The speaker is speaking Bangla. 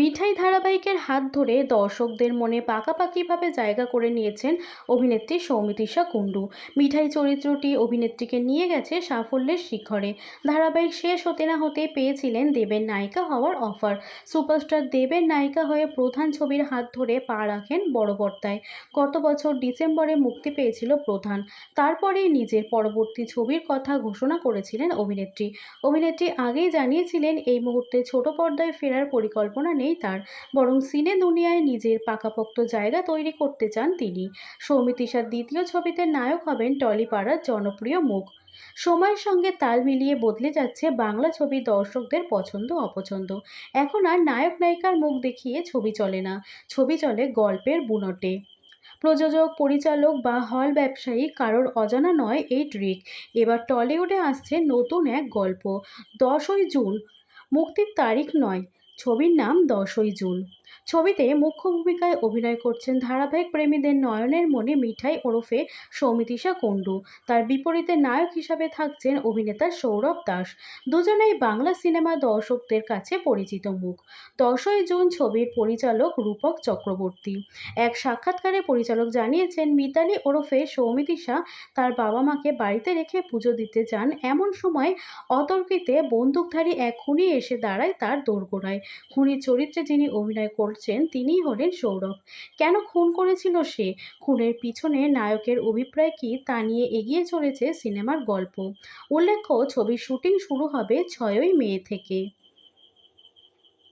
মিঠাই ধারাবাহিকের হাত ধরে দর্শকদের মনে পাকাপাকিভাবে জায়গা করে নিয়েছেন অভিনেত্রী সৌমিত্রিষা কুণ্ডু। মিঠাই চরিত্রটি অভিনেত্রীকে নিয়ে গেছে সাফল্যের শিখরে। ধারাবাহিক শেষ হতে না হতে পেয়েছিলেন দেবের নায়িকা হওয়ার অফার। সুপারস্টার দেবের নায়িকা হয়ে প্রধান ছবির হাত ধরে পা রাখেন বড় পর্দায় গত বছর ডিসেম্বরে মুক্তি পেয়েছিল প্রধান। তারপরেই নিজের পরবর্তী ছবির কথা ঘোষণা করেছিলেন অভিনেত্রী। অভিনেত্রী আগেই জানিয়েছিলেন, এই মুহূর্তে ছোট পর্দায় ফেরার পরিকল্পনা নেই তার, বরং সিনে দুনিয়ায় নিজের পাকাপোক্ত জায়গা তৈরি করতে চান তিনি। সৌমিত্রিষার দ্বিতীয় ছবিতে নায়ক হবেন টলিপাড়ার জনপ্রিয় মুখ। সময়ের সঙ্গে তাল মিলিয়ে বদলে যাচ্ছে বাংলা ছবি দর্শকদের পছন্দ অপছন্দ। এখন আর নায়ক নায়িকার মুখ দেখিয়ে ছবি চলে না, ছবি চলে গল্পের বুনটে। প্রযোজক, পরিচালক বা হল ব্যবসায়ী কারোর অজানা নয় এই ট্রিক। এবার টলিউডে আসছে নতুন এক গল্প, দশই জুন। মুক্তির তারিখ নয় ছবির নাম দশই জুন। ছবিতে মুখ্য ভূমিকায় অভিনয় করছেন ধারাবাহিক প্রেমীদের নয়নের মনে মিঠাই ওরফে সৌমিতিশা কুণ্ডু। তার বিপরীতে নায়ক হিসাবে থাকছেন অভিনেতা সৌরভ দাস। দুজনেই বাংলা সিনেমা দর্শকদের কাছে পরিচিত মুখ। দশই জুন ছবির পরিচালক রূপক চক্রবর্তী। এক সাক্ষাৎকারে পরিচালক জানিয়েছেন, মিতালি ওরফে সৌমিতিষা তার বাবা মাকে বাড়িতে রেখে পুজো দিতে যান। এমন সময় অতর্কিতে বন্দুকধারী এক খুনি এসে দাঁড়ায় তার দোরগোড়ায়। খুনির চরিত্রে যিনি অভিনয় করছেন তিনিই হলেন সৌরভ। কেন খুন করেছিল সে? খুনের পিছনে নায়কের অভিপ্রায় কি তা নিয়ে এগিয়ে চলেছে সিনেমার গল্প। উল্লেখ্য, ছবির শুটিং শুরু হবে ছয়ই মে থেকে।